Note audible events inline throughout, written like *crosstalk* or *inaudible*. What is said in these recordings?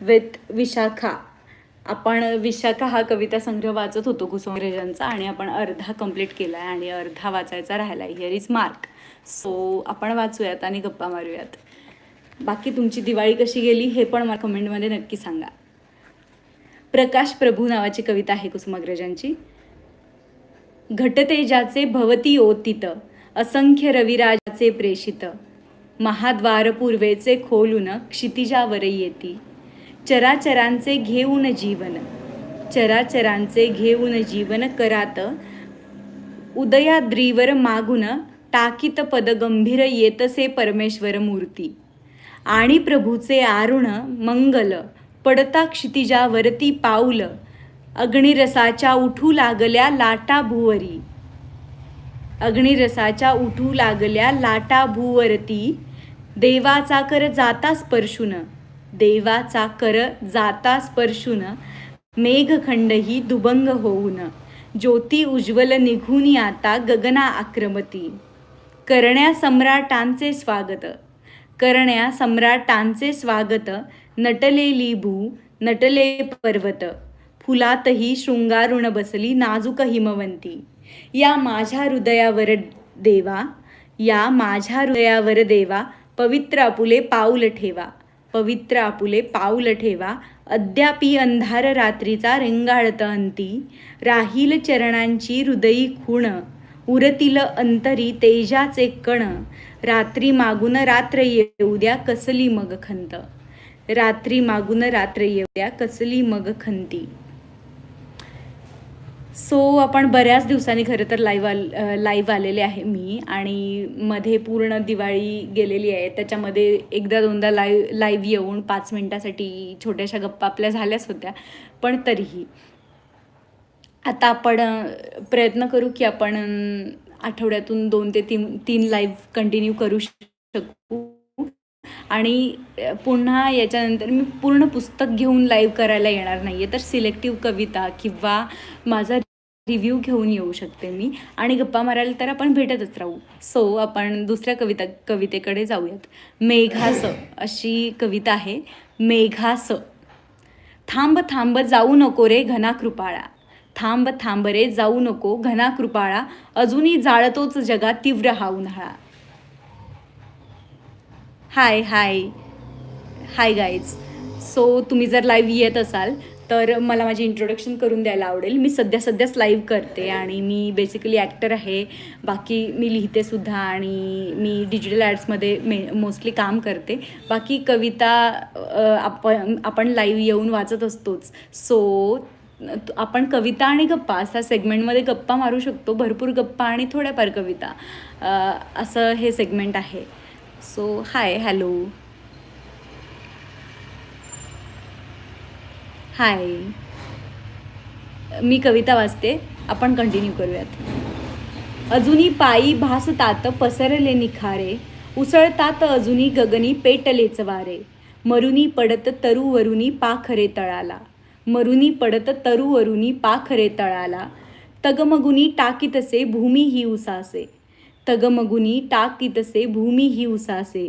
With Vishakha. आपण विशाखा हा कविता संग्रह वाचत होतो कुसुमग्रजांचा आणि आपण अर्धा कंप्लीट केला आहे आणि अर्धा वाचायचा राहिला आहे हिअर इज मार्क सो आपण वाचूयात आणि गप्पा मारूयात. बाकी तुमची दिवाळी कशी गेली हे पण मला कमेंटमध्ये नक्की सांगा. प्रकाश प्रभू नावाची कविता आहे कुसुमाग्रजांची घटतेजाचे भवती ओतित असंख्य रविराजाचे प्रेषित. महाद्वार पूर्वेचे खोलून क्षितिजावर येती. चराचरांचे घेऊन जीवन. चराचरांचे घेऊन जीवन करात. उदयाद्रीवर मागून टाकीत पद गंभीर येतसे परमेश्वर मूर्ती. आणि प्रभूचे आरुण मंगल पडता क्षितिजावरती पाऊल. अग्निरसाच्या उठू लागल्या लाटा भुवरी. अग्निरसाच्या उठू लागल्या लाटा भूवरती. देवाचा कर जाता स्पर्शून. देवाचा कर जाता स्पर्शून मेघखंडही दुभंग होऊन. ज्योती उज्ज्वल निघून आता गगना आक्रमती. करण्या सम्राटांचे स्वागत. करण्या सम्राटांचे स्वागत. नटलेली भू नटले पर्वत. फुलातही शृंगारुण बसली नाजूक हिमवंती. या माझ्या हृदयावर देवा या माझ्या हृदयावर देवा पवित्र आपुले पाऊल ठेवा. पवित्र आपुले पाऊल ठेवा. अद्यापी अंधार रात्रीचा रेंगाळत अंती. राहील चरणांची हृदयी खूण. उरतील अंतरी तेजाचे कण. रात्री मागून रात्र येऊ द्या कसली मग खंत रात्री मागून रात्र येऊ द्या कसली मग खंती सो आपण बऱ्याच दिवसांनी खरं तर लाईव्ह आल लाईव्ह आलेले आहे मी आणि मध्ये पूर्ण दिवाळी गेलेली आहे. त्याच्यामध्ये एकदा दोनदा लाईव्ह लाईव्ह येऊन पाच मिनटासाठी छोट्याशा गप्पा आपल्या झाल्याच होत्या पण तरीही. आता आपण प्रयत्न करू की आपण आठवड्यातून दोन ते तीन तीन लाईव्ह कंटिन्यू करू शकू. आणि पुन्हा याच्यानंतर मी पूर्ण पुस्तक घेऊन लाईव्ह करायला येणार नाही आहे तर सिलेक्टिव्ह कविता किंवा माझा रिव्ह्यू घेऊन येऊ शकते मी. आणि गप्पा मारायला तर आपण भेटतच राहू. सो आपण दुसऱ्या कविता कवितेकडे जाऊयात. मेघास अशी कविता आहे. मेघास थांब थांब जाऊ नको रे घना कृपाळा थांब थांब रे जाऊ नको घना कृपाळा अजूनही जाळतोच जगात तीव्र हा उन्हाळा. हाय हाय हाय गाईज सो तुम्ही जर लाईव्ह येत असाल तर मला माझी इंट्रोडक्शन करून द्यायला आवडेल. मी सध्या सध्याच लाईव्ह करते आणि मी बेसिकली ॲक्टर आहे. बाकी मी लिहिते सुद्धा आणि मी डिजिटल ॲड्समध्ये मे मोस्टली काम करते. बाकी कविता आपण आपण लाईव्ह येऊन वाचत असतोच. सो आपण कविता आणि गप्पा असा सेगमेंटमध्ये गप्पा मारू शकतो. भरपूर गप्पा आणि थोड्याफार कविता. असं हे सेगमेंट आहे. सो हाय हॅलो हाय मी कविता वाचते. आपण कंटिन्यू करूयात. अजूनी पायी भासतात पसरले निखारे. उसळतात अजूनी गगनी पेटलेच वारे मरुनी पडत तरुवरुनी पाखरे तळाला. मरुनी पडत तरुवरुनी पाखरे तळाला. तगमगुनी टाकीतसे भूमी ही उसासे. तगमगुनी टाकीतसे भूमी ही उसासे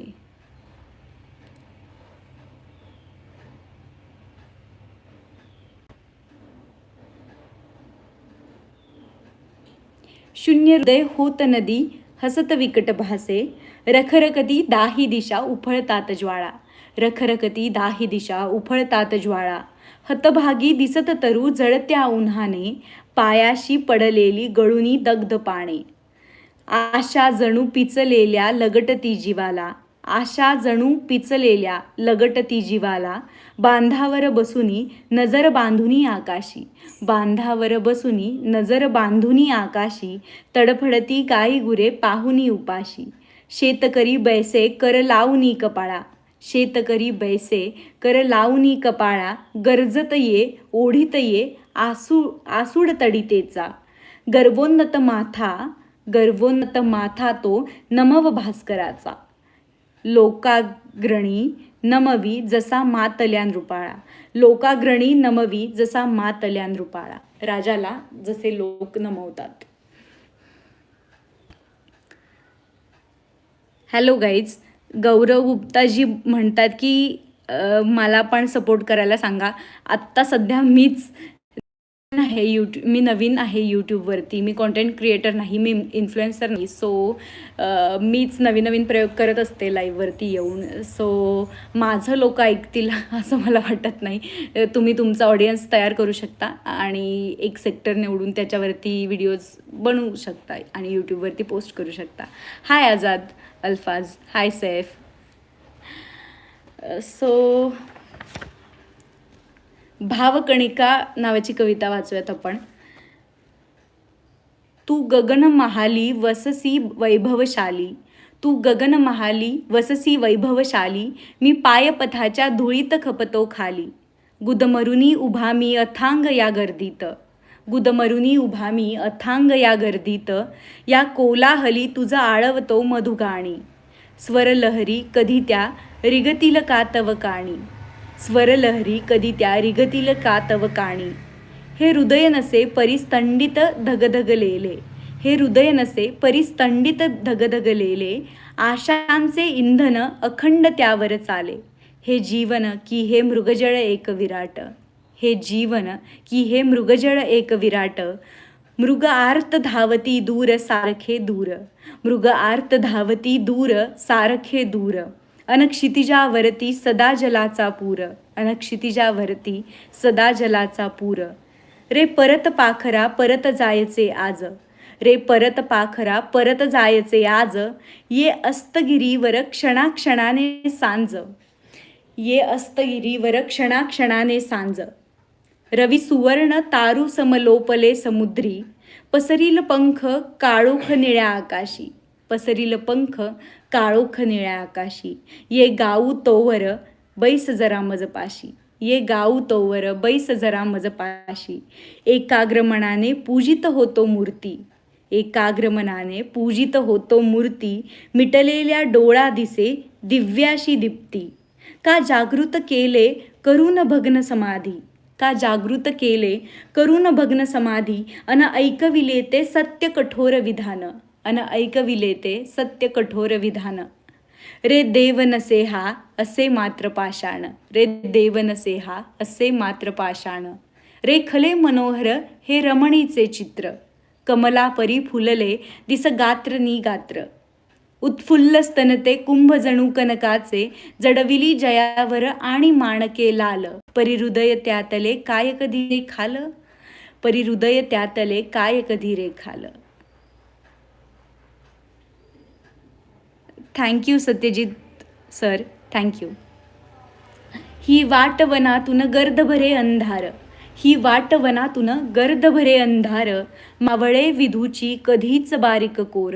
शून्य हृदय होत नदी हसत विकट भासे रखरकती दाही दिशा उफळतात ज्वाळा रखरकती दाही दिशा उफळतात ज्वाळा हतभागी दिसत तरू जळत्या उन्हाने पायाशी पडलेली गळुनी दग्ध पाणे आशा जणू पिचलेल्या लगटती जीवाला. आशा जणू पिचलेल्या लगटती जीवाला. बांधावर बसुनी नजर बांधुनी आकाशी. बांधावर बसुनी नजर बांधुनी आकाशी. तडफडती गाई गुरे पाहुनी उपाशी. शेतकरी बैसे कर लावनी कपाळा. शेतकरी बैसे कर लावनी कपाळा. गरजत ये ओढीत ये आसू आसूड तडितेचा. गर्वोन्नत माथा गर्वोन्नत माथा तो नमव भास्कराचा. लोकाग्रणी नमवी जसा मातल्या नृपाळा लोकाग्रणी नमवी जसा मातल्या नृपाळा राजाला जसे लोक नमवतात. हॅलो गाईज गौरव गुप्ताजी म्हणतात की मला पण सपोर्ट करायला सांगा. आत्ता सध्या मीच आहे यूट्यूब मी नवीन आहे यूट्यूबवरती मी कॉन्टेंट क्रिएटर नाही मी इन्फ्लुएन्सर नाही. सो मीच नवीन नवीन प्रयोग करत असते लाईव्हवरती येऊन. सो माझं लोक ऐकतील *laughs* असं मला वाटत नाही. तुम्ही तुमचा ऑडियन्स तयार करू शकता आणि एक सेक्टर निवडून त्याच्यावरती व्हिडिओज बनवू शकता आणि यूट्यूबवरती पोस्ट करू शकता. हाय आझाद अल्फाज हाय सैफ सो भावकणिका नावाची कविता वाचूयात आपण. तू गगन महाली वससी वैभवशाली. तू गगन महाली वससी वैभवशाली. मी पायपथाच्या धुळीत खपतो खाली. गुदमरुनी उभा मी अथांग या गर्दीत. गुदमरुनी उभा मी अथांग या गर्दीत. या कोलाहली तुझं आळवतो मधुगाणी. स्वरलहरी कधी त्या रिगतील का तव काणी. स्वरलहरी कधी त्या रिगतील का तव काणी? हे हृदय नसे परिस्तंडित धगधगलेले. हे हृदय नसे परिस्तंडित धगधगलेले. आशांचे इंधन अखंड त्यावर चाले. हे जीवन की हे मृगजळ एक विराट. हे जीवन की हे मृगजळ एक विराट. मृग आर्त धावती दूर सारखे दूर. मृग आर्त धावती दूर सारखे दूर. अनक्षितिजावरती सदा जलाचा पूर. अनक्षितिजावरती सदा जलाचा पूर. रे परत पाखरा परत जायचे आज. रे परत पाखरा परत जायचे आज. ये अस्तगिरीवर क्षणाक्षणाने सांज. ये अस्तगिरीवर क्षणाक्षणाने सांज. रवी सुवर्ण तारू समलोपले समुद्री. पसरील पंख काळोख निळ्या आकाशी. पसरील पंख काळोख निळ्या आकाशी. ये गाऊ तोवर बैस जरा मजपाशी. ये गाऊ तोवर बैस जरा मजपाशी. एकाग्रमनाने पूजित होतो मूर्ती. एकाग्रमनाने पूजित होतो मूर्ती मिटलेल्या डोळा दिसे दिव्याशी दीप्ती. का जागृत केले करून भग्न समाधी? का जागृत केले करून भग्न समाधी? अन ऐकविले ते सत्य कठोर विधान. अन ऐकविले ते सत्य कठोर विधान. रे देव नसे हा असे मात्र पाषाण. रे देव नसे हा असे मात्र पाषाण. रे खले मनोहर हे रमणीचे चित्र. कमला परी फुलले दिस गात्र नी गात्र. उत्फुल्ल स्तनते कुंभ जणू कनकाचे जडविली जयावर आणि माणके लाल. परिहृदय त्यातले काय कधी रे खाल परिहृदय त्यातले काय कधी रे खाल? Thank you Satyajit sir thank you. ही वाट वनातून गर्दभरे अंधार ही वाट वनातून गर्दभरे अंधार मावळे विधूची कधीच बारीक कोर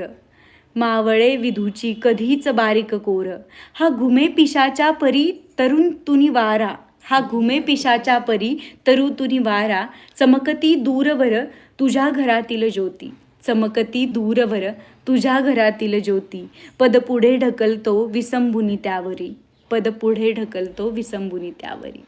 मावळे विधूची कधीच बारीक कोर हा घुमे पिशाच्या परी तरुण तुनी वारा हा घुमे पिशाच्या परी तरु तुनी वारा चमकती दूरवर तुझ्या घरातील ज्योती. चमकती दूरवर तुझ्या घरातील ज्योती. पद पुढे ढकलतो विसंबुनी त्यावरी. पद पुढे ढकलतो विसंबुनी त्यावरी.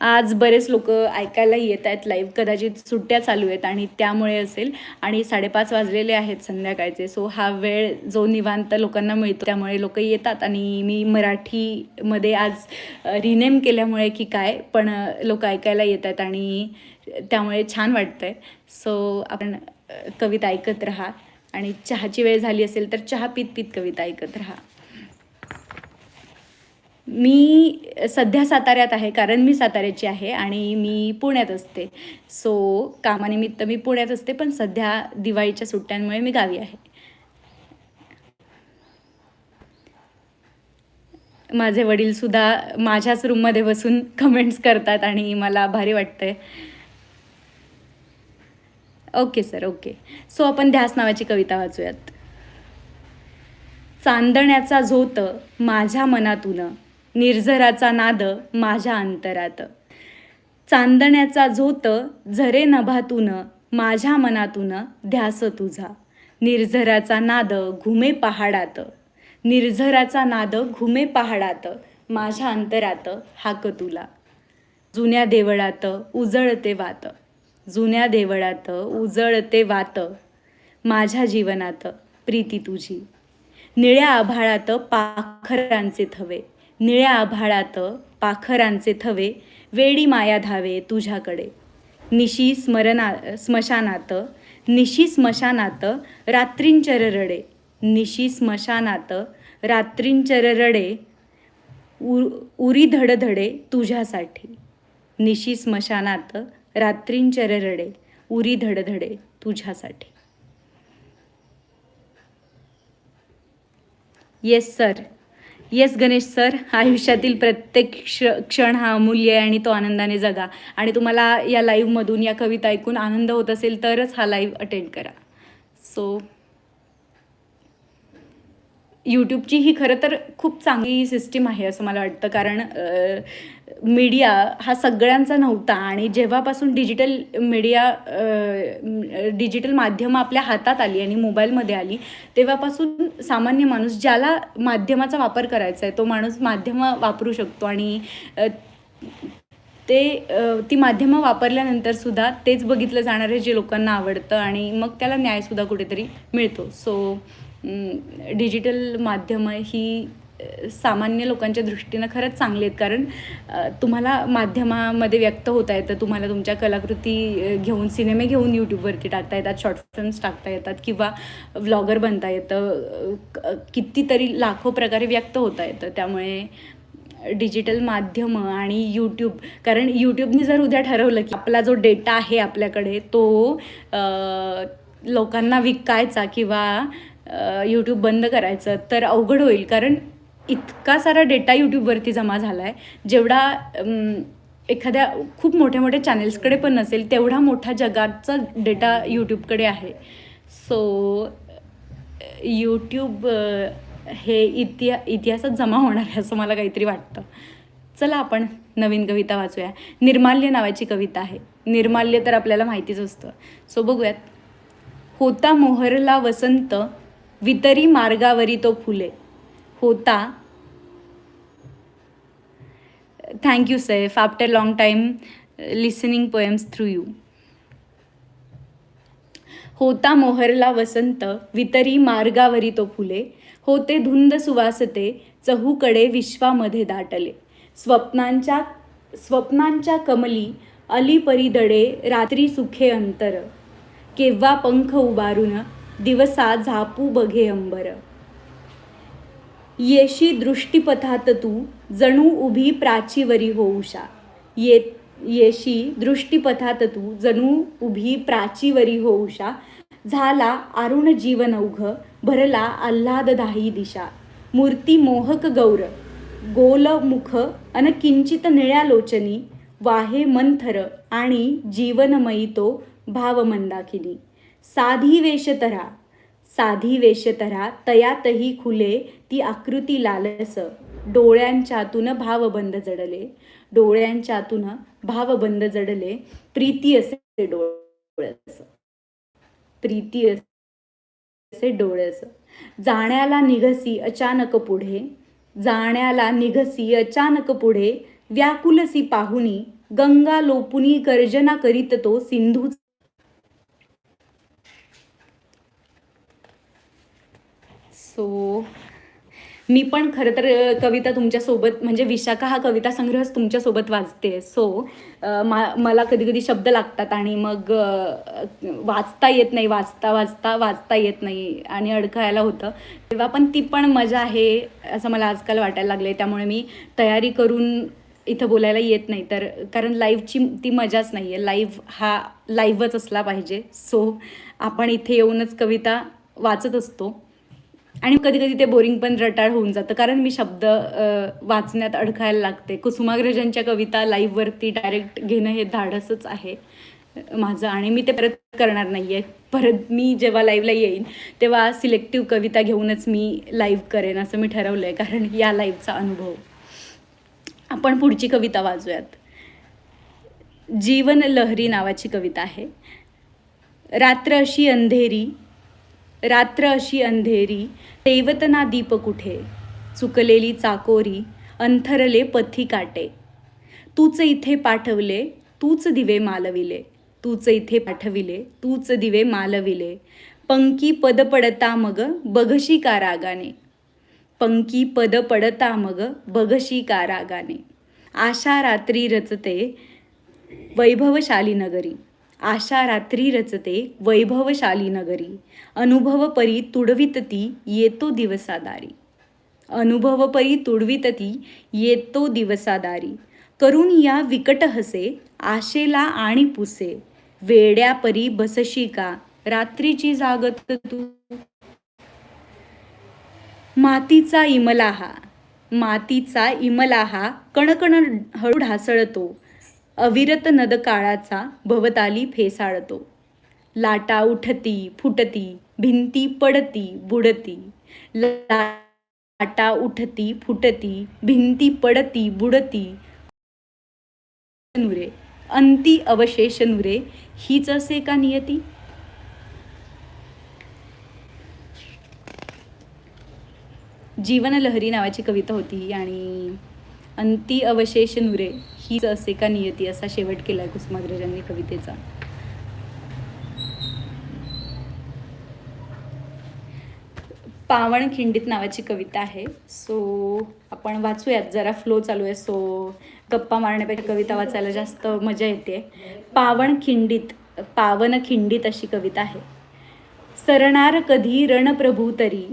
आज बरेच लोक ऐकायला येत आहेत लाईव्ह कदाचित सुट्ट्या चालू आहेत आणि त्यामुळे असेल. आणि साडेपाच वाजलेले आहेत संध्याकाळचे. सो हा वेळ जो निवांत लोकांना मिळतो त्यामुळे लोक येतात. आणि मी मराठीमध्ये आज रिनेम केल्यामुळे की काय पण लोक ऐकायला येत आहेत आणि त्यामुळे छान वाटतं आहे सो आपण कविता ऐकत राहा. आणि चहाची वेळ झाली असेल तर चहा पीत पीत कविता ऐकत राहा. मी सध्या साताऱ्यात आहे कारण मी साताऱ्याची आहे आणि मी पुण्यात असते. सो कामानिमित्त मी पुण्यात असते पण सध्या दिवाळीच्या सुट्ट्यांमुळे मी गावी आहे. माझे वडीलसुद्धा माझ्याच रूममध्ये बसून कमेंट्स करतात आणि मला भारी वाटतंय. Okay sir okay. सो आपण ध्यास नावाची कविता वाचूयात. चांदण्याचा झोत माझ्या मनातून निर्झराचा नाद माझ्या अंतरात. चांदण्याचा झोत झरे नभातून माझ्या मनातून ध्यास तुझा. निर्झराचा नाद घुमे पहाडात. निर्झराचा नाद घुमे पहाडात माझ्या अंतरात हाक तुला. जुन्या देवळात उजळते वात. जुन्या देवळात उजळते वात माझ्या जीवनात प्रीती तुझी. निळ्या आभाळात पाखरांचे थवे निळ्या आभाळात पाखरांचे थवे वेडी माया धावे तुझ्याकडे. निशी स्मरणा स्मशानात निशी स्मशानात रात्रींचर रडे निशी स्मशानात रात्रींचर रडे उ उरी धडधडे तुझ्यासाठी. निशी स्मशानात रात्रींचर रडे उरी धडधडे तुझ्यासाठी. Yes sir yes Ganesh sir आयुष्यातील प्रत्येक क्ष क्षण हा अमूल्य आहे आणि तो आनंदाने जगा. आणि तुम्हाला या लाईव्हमधून या कविता ऐकून आनंद होत असेल तरच हा लाईव्ह अटेंड करा. सो यूट्यूबची ही खरं तर खूप चांगली सिस्टीम आहे असं मला वाटतं. कारण मीडिया हा सगळ्यांचा नव्हता आणि जेव्हापासून डिजिटल मीडिया डिजिटल माध्यमं आपल्या हातात आली आणि मोबाईलमध्ये आली तेव्हापासून सामान्य माणूस ज्याला माध्यमाचा वापर करायचा आहे तो माणूस माध्यमं वापरू शकतो आणि ते ती माध्यमं वापरल्यानंतर सुद्धा तेच बघितलं जाणार आहे जे लोकांना आवडतं आणि मग त्याला न्यायसुद्धा कुठेतरी मिळतो. सो डिजिटल माध्यमं ही सामान्य लोकांच्या दृष्टीनं खरंच चांगली आहेत. कारण तुम्हाला माध्यमामध्ये व्यक्त होता येतं. तुम्हाला तुमच्या कलाकृती घेऊन सिनेमे घेऊन यूट्यूबवरती टाकता येतात शॉर्ट फिल्म्स टाकता येतात किंवा व्लॉगर बनता येतं. क- कितीतरी लाखो प्रकारे व्यक्त होता येतं. त्यामुळे डिजिटल माध्यमं आणि यूट्यूब कारण यूट्यूबने जर उद्या ठरवलं की आपला जो डेटा आहे आपल्याकडे तो लोकांना विकायचा किंवा यूट्यूब बंद करायचं तर अवघड होईल. कारण इतका सारा डेटा यूट्यूबवरती जमा झाला आहे जेवढा एखाद्या खूप मोठ्या मोठ्या चॅनेल्सकडे पण नसेल तेवढा मोठा जगाचा डेटा यूट्यूबकडे आहे. सो यूट्यूब हे इतिहा इतिहासात जमा होणार आहे असं मला काहीतरी वाटतं. चला आपण नवीन कविता वाचूया. निर्माल्य नावाची कविता आहे. निर्माल्य तर आपल्याला माहितीच असतं. सो बघूयात. होता मोहरला वसंत वितरी मार्गावरी तो फुले. होता. Thank you Saif after long time listening poems through you होता मोहरला वसंत वितरी मार्गावरी तो फुले. होते धुंद सुवासते चहूकडे विश्वामध्ये दाटले. स्वप्नांच्या स्वप्नांच्या कमली अली परिदडे रात्री सुखे अंतर. केव्हा पंख उभारून दिवसा झापू बघे अंबर. येशी दृष्टीपथात तू जणू उभी प्राचीवरी होऊषा ये येशी दृष्टीपथात तू जणू उभी प्राचीवरी होऊषा झाला अरुण जीवन उघ भरला आल्हाददाही दिशा. मूर्ती मोहक गौर गोल मुख अन किंचित निळ्या लोचनी वाहे मंथर आणि जीवनमयी तो भावमंदाकिनी. साधी वेशतरा साधी वेशतरा तयातही खुले ती आकृती लालस डोळ्यांच्यातून भावबंद जडले डोळ्यांच्यातून भावबंद जडले प्रीती असे डोळस प्रीती असे डोळस. जाण्याला निघसी अचानक पुढे जाण्याला निघसी अचानक पुढे व्याकुलसी पाहुनी गंगा लोपुनी गर्जना करीत तो सिंधू सो मी पण खरं तर कविता तुमच्यासोबत म्हणजे विशाखा हा कविता संग्रहच तुमच्यासोबत वाचते. सो मा मला कधी कधी शब्द लागतात आणि मग वाचता येत नाही वाचता वाचता वाचता येत नाही आणि अडखळायला होतं. तेव्हा पण ती पण मजा आहे असं मला आजकाल वाटायला लागलं आहे त्यामुळे मी तयारी करून इथं बोलायला येत नाही. तर कारण लाईव्हची ती मजाच नाही आहे लाईव्ह हा लाईव्हच असला पाहिजे. सो आपण इथे येऊनच कविता वाचत असतो. आणि कधी कधी ते बोरिंग पण रटाळ होऊन जातं. कारण मी शब्द वाचण्यात अडकायला लागते. कुसुमाग्रजांच्या कविता लाईव्हवरती डायरेक्ट घेणं हे धाडसच आहे माझं आणि मी ते परत करणार नाही आहे परत मी जेव्हा लाईव्हला येईन तेव्हा सिलेक्टिव्ह कविता घेऊनच मी लाईव्ह करेन असं मी ठरवलं आहे कारण या लाईव्हचा अनुभव. आपण पुढची कविता वाजूयात. जीवन लहरी नावाची कविता आहे. रात्र अशी अंधेरी रात्र अशी अंधेरी तेवतना दीप कुठे? चुकलेली चाकोरी अंथरले पथी काटे. तूच इथे पाठवले तूच दिवे मालविले. तूच इथे पाठविले तूच दिवे मालविले. पंकी पद पडता मग बघशी का रागाने पंकी पद पडता मग बघशी का रागाने आशा रात्री रचते वैभवशाली नगरी. आशा रात्री रचते वैभवशाली नगरी. अनुभव परी तुडवितती येतो दिवसादारी अनुभव परी तुडवितती येतो दिवसादारी करून या विकट हसे आशेला आणि पुसे. वेड्या परी बसशी का रात्रीची जागत तू? मातीचा इमला हा मातीचा इमला हा कणकण हळू ढासळतो. अविरत नद काळाचा भवताली फेसाळतो. लाटा उठती फुटती भिंती पडती बुडती. लाटा उठती फुटती भिंती पडती बुडती. नुरे अंती अवशेष नुरे हीच असे का नियती? जीवनलहरी नावाची कविता होती आणि अंती अवशेष नुरे हीच असे का नियती असा शेवट केला आहे कुसुमाग्रजांनी कवितेचा. पावण खिंडीत नावाची कविता आहे. सो आपण वाचूयात. जरा फ्लो चालू आहे. सो गप्पा मारण्यापेक्षा कविता वाचायला जास्त मजा येते. पावण खिंडीत पावन खिंडीत अशी कविता आहे. सरणार कधी रणप्रभू तरी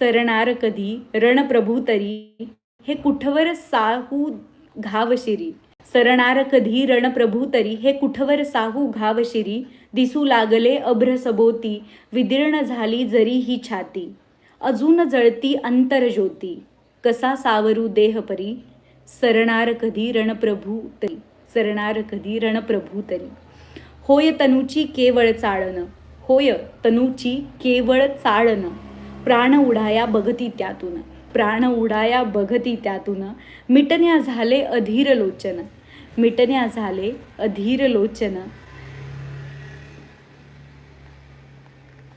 सरणार कधी रणप्रभू तरी हे कुठवर साहू घावशिरी. सरणार कधी रणप्रभू तरी हे कुठवर साहू घावशिरी? दिसू लागले अभ्र सबोती विदीर्ण झाली जरी ही छाती. अजून जळती अंतरज्योती कसा सावरू देहपरी सरणार कधी रणप्रभू तरी सरणार कधी रणप्रभू तरी. होय तनूची केवळ चाळण होय तनूची केवळ चाळणं. प्राण उडाया बघती त्यातून. प्राण उडाया बघती त्यातून. मिटण्या झाले अधीर लोचन. मिटण्या झाले अधीर लोचन.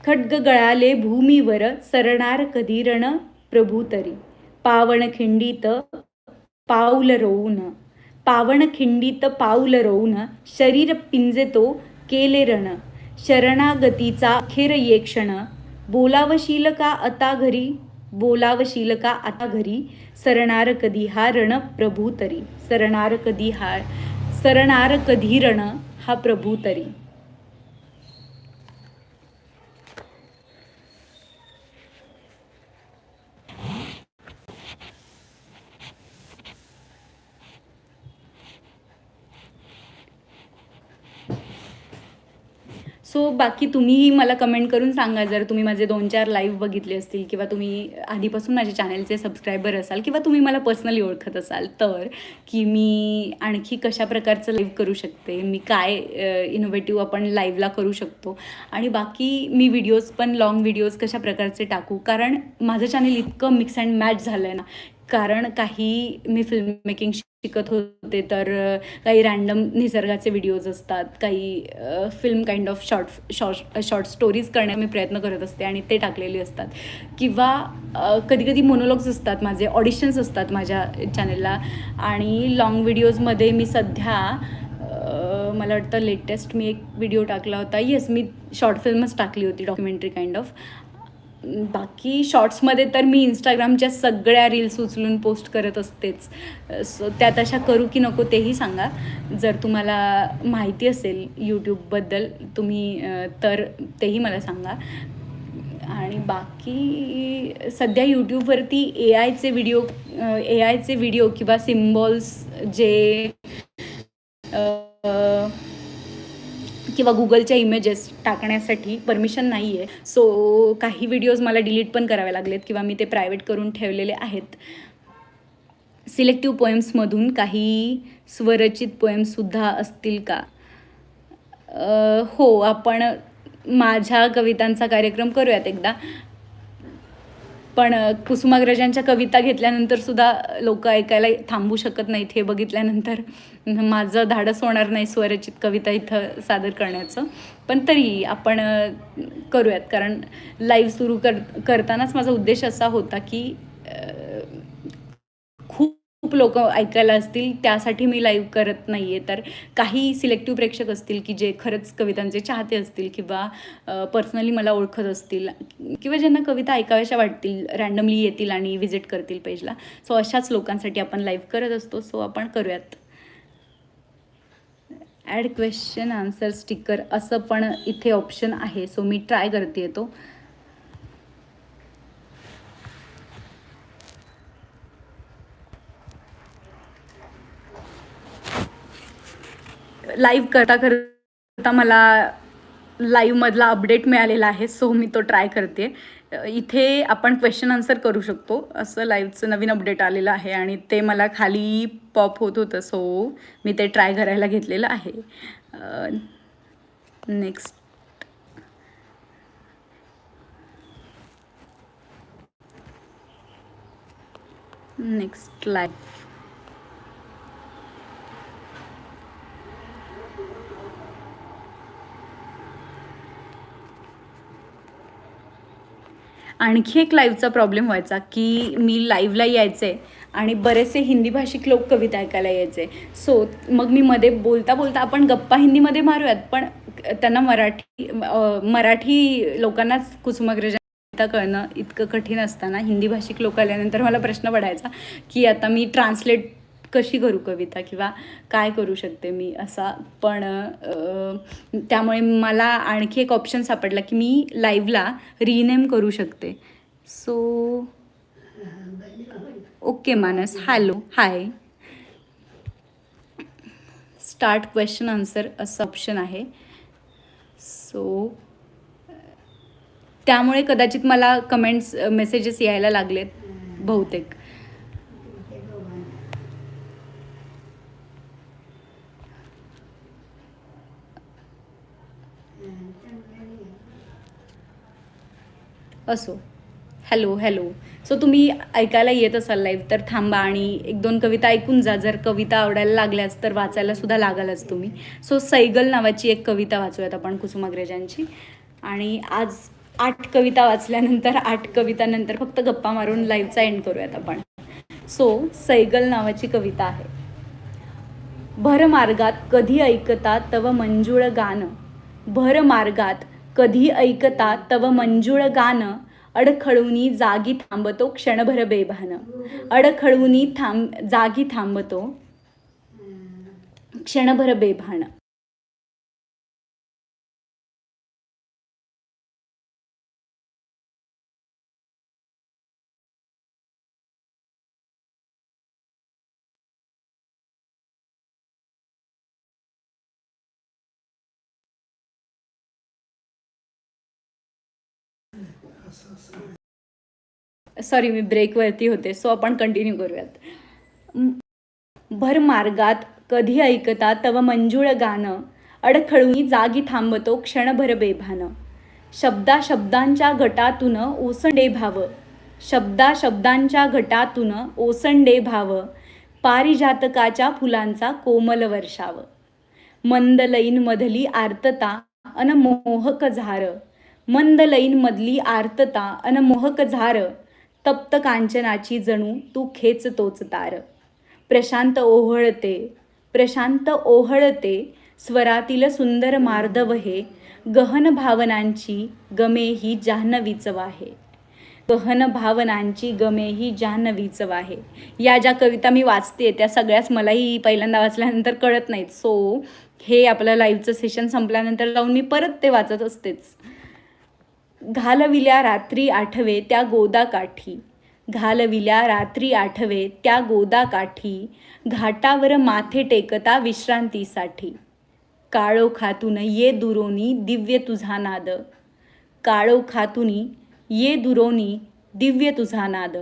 खड्ग गळाले भूमीवर सरणार कधीरण तरी. पावन खिंडीत पाऊल रोवून पावन खिंडीत पाऊल रोवून शरीर पिंजेतो केले रण शरणागतीचा अखेर ये क्षण. बोलावशील का आता घरी बोलावशील का आता घरी सरणार कधी हा रण प्रभू तरी सरणार कधी हा सरणार कधी रण हा प्रभू तरी. सो बाकी तुम्हीही मला कमेंट करून सांगा जर तुम्ही माझे दोन चार लाईव्ह बघितले असतील किंवा तुम्ही आधीपासून माझ्या चॅनलचे सबस्क्रायबर असाल किंवा तुम्ही मला पर्सनली ओळखत असाल तर की मी आणखी कशा प्रकारचं लाईव्ह करू शकते मी काय इनोव्हेटिव्ह आपण लाईव्हला करू शकतो आणि बाकी मी व्हिडिओज पण लाँग व्हिडिओज कशा प्रकारचे टाकू? कारण माझं चॅनल इतकं मिक्स अँड मॅच झालं आहे ना कारण काही मी फिल्म मेकिंग शिकत होते तर काही रँडम निसर्गाचे व्हिडिओज असतात काही film kind of short short short stories करण्या मी प्रयत्न करत असते आणि ते टाकलेले असतात. किंवा कधी कधी मोनोलॉग्स असतात माझे ऑडिशन्स असतात माझ्या चॅनलला आणि लाँग व्हिडिओजमध्ये मी सध्या मला वाटतं लेटेस्ट मी एक व्हिडिओ टाकला होता. येस मी शॉर्ट फिल्मच टाकली होती डॉक्युमेंटरी काइंड ऑफ बाकी शॉर्ट्समध्ये तर मी इंस्टाग्रामच्या सगळ्या रील्स उचलून पोस्ट करत असतेच. सो त्यात अशा करू की नको तेही सांगा. जर तुम्हाला माहिती असेल यूट्यूबबद्दल तुम्ही तर तेही मला सांगा. आणि बाकी सध्या यूट्यूबवरती ए आयचे व्हिडिओ ए आयचे व्हिडिओ किंवा सिम्बॉल्स जे किंवा गुगलच्या इमेजेस टाकण्यासाठी परमिशन नाही आहे सो काही व्हिडिओज मला डिलीट पण करावे लागलेत किंवा मी ते प्रायव्हेट करून ठेवलेले आहेत. सिलेक्टिव्ह पोएम्समधून काही स्वरचित पोएम्ससुद्धा असतील का? हो आपण माझ्या कवितांचा कार्यक्रम करूयात एकदा. पण कुसुमाग्रजांच्या कविता घेतल्यानंतर सुद्धा लोक ऐकायला थांबू शकत नाहीत हे बघितल्यानंतर. *laughs* माझं धाडस होणार नाही स्वरचित कविता इथं सादर करण्याचं. पण तरी आपण करूयात. कारण लाईव्ह सुरू कर करतानाच माझा उद्देश असा होता की खूप लोक ऐकायला असतील त्यासाठी मी लाईव्ह करत नाही आहे तर काही सिलेक्टिव्ह प्रेक्षक असतील की जे खरंच कवितांचे चाहते असतील किंवा पर्सनली मला ओळखत असतील किंवा ज्यांना कविता ऐकाव्याशा वाटतील रँडमली येतील आणि व्हिजिट करतील पेजला सो अशाच लोकांसाठी आपण लाईव्ह करत असतो. सो आपण करूयात. ॲड क्वेश्चन आन्सर स्टिकर असं पण इथे ऑप्शन आहे. सो मी ट्राय करते तो. लाईव्ह करता करता मला लाईव्हमधला अपडेट मिळालेला आहे सो मी तो ट्राय करते. इथे आपण क्वेश्चन आन्सर करू शकतो. असं लाईव्हचं नवीन अपडेट आलेलं आहे आणि ते मला खाली पॉप होत होतं सो मी ते ट्राय करायला घेतलेलं आहे. नेक्स्ट नेक्स्ट लाईव्ह आणखी एक लाईव्हचा प्रॉब्लेम व्हायचा की मी लाईव्हला यायचे आणि बरेचसे हिंदी भाषिक लोक कविता ऐकायला यायचे. सो मग मी मध्ये बोलता बोलता आपण गप्पा हिंदीमध्ये मारूयात पण त्यांना मराठी मराठी लोकांनाच कुसुमाग्रज कविता कळणं इतकं कठीण असताना हिंदी भाषिक लोक आल्यानंतर मला प्रश्न पडायचा की आता मी ट्रान्सलेट कशी करू कविता किंवा काय करू शकते मी असा. पण त्यामुळे मला आणखी एक ऑप्शन सापडला की मी लाईव्हला रिनेम करू शकते. So okay Manas. Hello hi start question answer असं ऑप्शन आहे. सो त्यामुळे कदाचित मला कमेंट्स मेसेजेस यायला लागलेत बहुतेक. असो. हॅलो हॅलो सो तुम्ही ऐकायला येत असाल लाईव्ह तर थांबा आणि एक दोन कविता ऐकून जा. जर कविता आवडायला लागल्यास तर वाचायला सुद्धा लागालच तुम्ही. सो सैगल नावाची एक कविता वाचूयात आपण कुसुमाग्रजांची. आणि आज आठ कविता वाचल्यानंतर आठ कवितानंतर फक्त गप्पा मारून लाईव्हचा एंड करूयात आपण. सो सैगल नावाची कविता आहे. भरमार्गात कधी ऐकता तव मंजुळ गाणं. भर मार्गात कधी ऐकता तव मंजुळ गाणं अडखळूनी जागी थांबतो क्षणभर बेभान. अडखळूनी थांब जागी थांबतो क्षणभर बेभान. सॉरी मी ब्रेकवरती होते सो आपण कंटिन्यू करूयात. भर मार्गात कधी ऐकता तव मंजुळ गाणं. अडखळून जागी थांबतो क्षणभर बेभान. शब्दा शब्दांच्या गटातून ओसंडे भाव. शब्दा शब्दांच्या घटातून ओसंडे भाव. पारिजातकाच्या फुलांचा कोमल वर्षाव. मंदलईन मधली आर्तता अन मोहक झार. मंद आर्तता अन मोहक झार तप्त कांचनाची जणू तू खेच तोच तार. प्रशांत ओहळते प्रशांत ओहळते स्वरातील सुंदर मार्दव हे गहन भावनांची गमे ही जान्हवीच वाहे. गहन भावनांची गमे ही जान्हवीच वाहे. या ज्या कविता मी वाचते त्या सगळ्याच मलाही पहिल्यांदा वाचल्यानंतर कळत नाहीत. सो हे आपलं लाईव्हचं सेशन संपल्यानंतर लावून मी परत ते वाचत असतेच. घालविल्या रात्री आठवे त्या गोदा काठी घालविल्या रात्री आठवे त्या गोदा काठी घाटावर माथे टेकता विश्रांतीसाठी. काळो खातून ये दुरोनी दिव्य तुझा नाद. काळो खातुनी ये दुरोनी दिव्य तुझा नाद.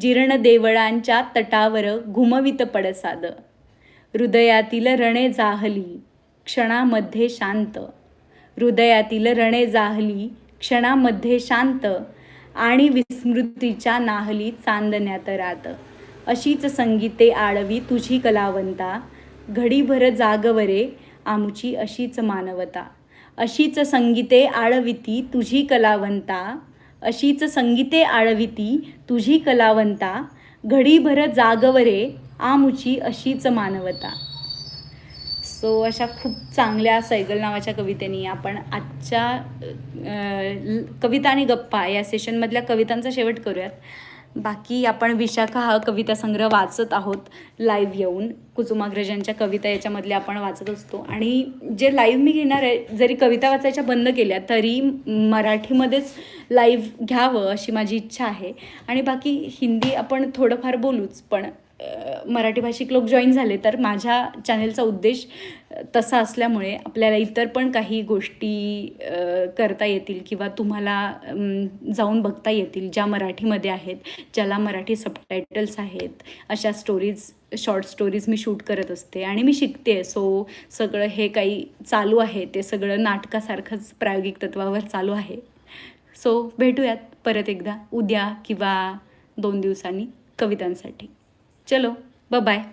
जीर्ण देवळांच्या तटावर घुमवित पडसाद. हृदयातील रणे जाहली क्षणामध्ये शांत. हृदयातील रणे जाहली क्षणामध्ये शांत आणि विस्मृतीच्या नाहली चांदण्यात रात. अशीच संगीते आळवी तुझी कलावंता. घडीभर जागवरे आमची अशीच मानवता. अशीच संगीते आळविती तुझी कलावंता. अशीच संगीते आळविती तुझी कलावंता. घडीभर जागवरे आमुची अशीच मानवता. सो अशा खूप चांगल्या सैगल नावाच्या कवितेनी आपण आजच्या ल- कविता आणि गप्पा या सेशनमधल्या कवितांचा शेवट करूयात. बाकी आपण विशाखा हा कविता संग्रह वाचत आहोत लाईव्ह येऊन. कुसुमाग्रजांच्या कविता याच्यामधल्या आपण वाचत असतो. आणि जे लाईव्ह मी घेणार आहे जरी कविता वाचायच्या बंद केल्या तरी मराठीमध्येच लाईव्ह घ्यावं अशी माझी इच्छा आहे. आणि बाकी हिंदी आपण थोडंफार बोलूच पण मराठी भाषिक लोक जॉईन झाले तर माझ्या चॅनेलचा उद्देश तसा असल्यामुळे आपल्याला इतर पण काही गोष्टी करता येतील किंवा तुम्हाला जाऊन बघता येतील ज्या मराठीमध्ये आहेत ज्याला मराठी सबटायटल्स आहेत अशा स्टोरीज शॉर्ट स्टोरीज मी शूट करत असते आणि मी शिकते. सो सगळं हे काही चालू आहे ते सगळं नाटकासारखंच प्रायोगिक तत्वावर चालू आहे. सो भेटूयात परत एकदा उद्या किंवा दोन दिवसांनी कवितांसाठी. चलो बाय